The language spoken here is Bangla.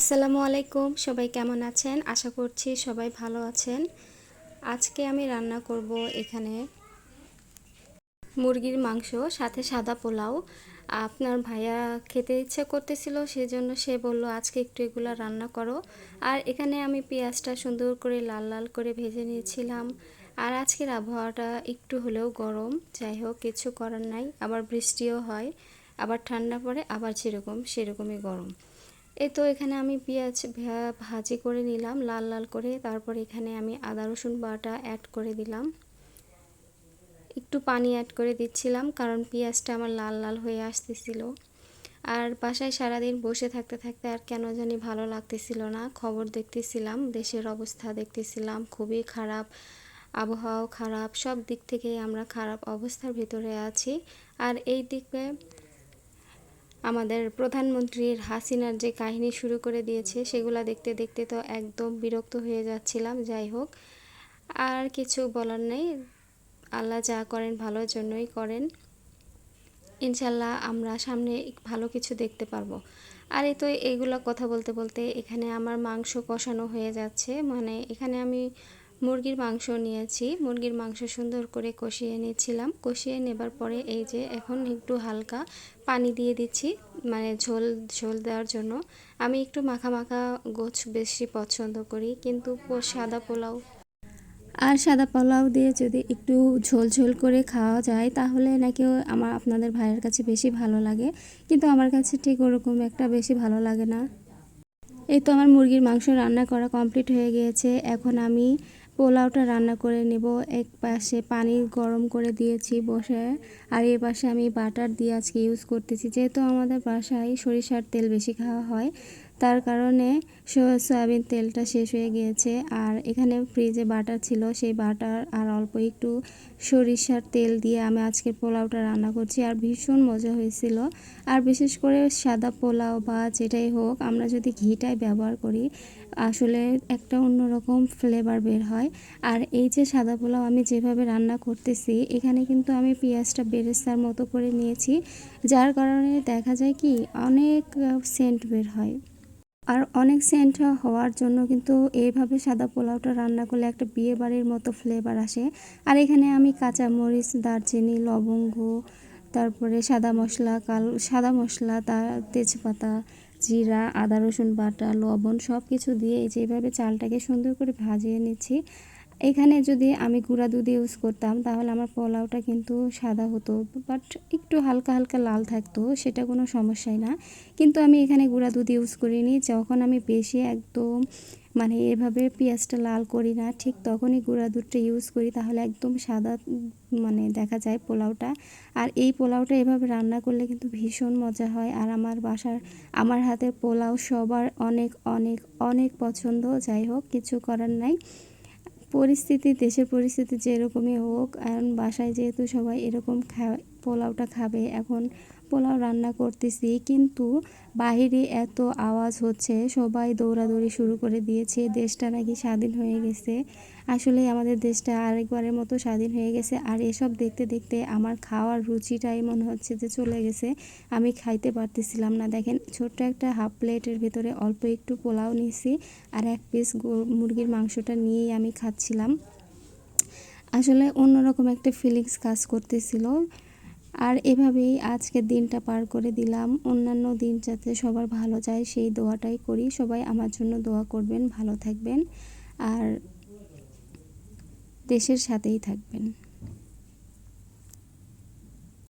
আসসালামু আলাইকুম, সবাই কেমন আছেন? আশা করছি সবাই ভালো আছেন। আজকে আমি রান্না করব এখানে মুরগির মাংস, সাথে সাদা পোলাও। আপনার ভাইয়া খেতে ইচ্ছে করতেছিল, সেজন্য সে বলল, আজকে একটু এগুলো রান্না করো। আর এখানে আমি পেঁয়াজটা সুন্দর করে লাল লাল করে ভেজে নিয়েছিলাম। আর আজকের আবহাওয়াটা একটু হলেও গরম, যাই হোক, কিছু করার নাই। আবার বৃষ্টিও হয়, আবার ঠান্ডা পড়ে, আবার যেরকম, সেরকমই গরম। এই তো এখানে আমি পেঁয়াজ ভাজি করে নিলাম, লাল লাল করে। তারপর এখানে আমি আদা, রসুন বাটা অ্যাড করে দিলাম। একটু পানি অ্যাড করে দিচ্ছিলাম, কারণ পেঁয়াজটা আমার লাল লাল হয়ে আসতেছিল। আর বাসায় সারাদিন বসে থাকতে থাকতে আর কেন জানি ভালো লাগতেছিল না। খবর দেখতেছিলাম, দেশের অবস্থা দেখতেছিলাম, খুবই খারাপ, আবহাওয়াও খারাপ, সব দিক থেকে আমরা খারাপ অবস্থার ভিতরে আছি। আর এই দিকে আমাদের প্রধানমন্ত্রীর হাসিনার যে কাহিনী শুরু করে দিয়েছে, সেগুলো দেখতে দেখতে তো একদম বিরক্ত হয়ে যাচ্ছিলাম, যাই হোক। আর কিছু বলার নেই। আল্লাহ যা করেন ভালোর জন্যই করেন। ইনশাল্লাহ আমরা সামনে ভালো কিছু দেখতে পারব। আর এই তো এইগুলো কথা বলতে বলতে এখানে আমার মাংস কষানো হয়ে যাচ্ছে। মানে এখানে আমি মুরগির মাংস নিয়েছি। মুরগির মাংস সুন্দর করে কষিয়ে নিয়েছিলাম। কষিয়ে নেবার পরে এই যে এখন একটু হালকা পানি দিয়ে দিচ্ছি মানে ঝোল ঝোল দেওয়ার জন্য। আমি একটু মাখা মাখা গোছ বেশি পছন্দ করি, কিন্তু সাদা পোলাও। আর সাদা পোলাও দিয়ে যদি একটু ঝোল ঝোল করে খাওয়া যায়, তাহলে নাকি আমার আপনাদের ভাইয়ের কাছে বেশি ভালো লাগে। কিন্তু আমার কাছে ঠিক ওরকম একটা বেশি ভালো লাগে না। এই তো আমার মুরগির মাংস রান্না করা কমপ্লিট হয়ে গিয়েছে। এখন আমি পোলাওটা রান্না করে নেব। এক পাশে পানি গরম করে দিয়েছি বসে। আর এ পাশে আমি বাটার দিয়ে আজকে ইউজ করতেছি। যেহেতু আমাদের বাসায় সরিষার তেল বেশি খাওয়া হয় তার কারণে সয়াবিন তেলটা শেষ হয়ে গিয়েছে। আর এখানে ফ্রিজে বাটার ছিল, সেই বাটার আর অল্প একটু সরিষার তেল দিয়ে আমি আজকের পোলাওটা রান্না করছি। আর ভীষণ মজা হয়েছিল। আর বিশেষ করে সাদা পোলাও বা যেটাই হোক, আমরা যদি ঘিটাই ব্যবহার করি, আসলে একটা অন্যরকম ফ্লেভার বের হয়। আর এই যে সাদা পোলাও আমি যেভাবে রান্না করতেছি, এখানে কিন্তু আমি পেঁয়াজটা বেরেস্তার মতো করে নিয়েছি, যার কারণে দেখা যায় কি, অনেক সেন্ট বের হয়। আর অনেক সেন্ট হওয়ার জন্য কিন্তু এইভাবে সাদা পোলাওটা রান্না করলে একটা বিয়ে বাড়ির মতো ফ্লেভার আসে। আর এখানে আমি কাঁচা মরিচ দারচিনি, লবঙ্গ, তারপরে সাদা মশলা, কাল, সাদা মশলা তার তেজপাতা, জিরা, আদা রসুন বাটা, লবণ সব কিছু দিয়ে যেভাবে চালটাকে সুন্দর করে ভাজিয়ে নিচ্ছি। এখানে যদি আমি গুঁড়া দুধ ইউজ করতাম, তাহলে আমার পোলাওটা কিন্তু সাদা হতো বাট একটু হালকা হালকা লাল থাকতো, সেটা কোনো সমস্যাই না। কিন্তু আমি এখানে গুঁড়া দুধ ইউজ করিনি, যখন আমি বেশি একদম মানে এভাবে পেঁয়াজটা লাল করি না, ঠিক তখনই গুঁড়া দুধটা ইউজ করি, তাহলে একদম সাদা মানে দেখা যায় পোলাওটা। আর এই পোলাওটা এভাবে রান্না করলে কিন্তু ভীষণ মজা হয়, আর আমার বাসার, আমার হাতের পোলাও সবার অনেক অনেক অনেক পছন্দ। যাই হোক, কিছু করার নাই। পরিস্থিতি দেশের পরিস্থিতি যেরকমই হোক কারণ বাসায় যেহেতু সবাই এরকম খা পোলাওটা খাবে। এখন পোলাও রান্না করতেছি, কিন্তু বাহিরে এত আওয়াজ হচ্ছে, সবাই দৌড়াদৌড়ি শুরু করে দিয়েছে, দেশটা নাকি স্বাধীন হয়ে গেছে। আসলে আমাদের দেশটা আরেকবারের মতো স্বাধীন হয়ে গেছে, আর এসব দেখতে দেখতে আমার খাওয়ার রুচিটাই মনে হচ্ছে যে চলে গেছে, আমি খাইতে পারতেছিলাম না। দেখেন, ছোট্ট একটা হাফ প্লেটের ভিতরে অল্প একটু পোলাও নিয়েছি, আর এক পিস মুরগির মাংসটা নিয়েই আমি খাচ্ছিলাম। আসলে অন্যরকম একটা ফিলিংস কাজ করতেছিল। আর এভাবেই আজকের দিনটা পার করে দিলাম। অন্যান্য দিন যাতে সবার ভালো যায়, সেই দোয়াটাই করি। সবাই আমার জন্য দোয়া করবেন, ভালো থাকবেন, আর দেশের সাথেই থাকবেন।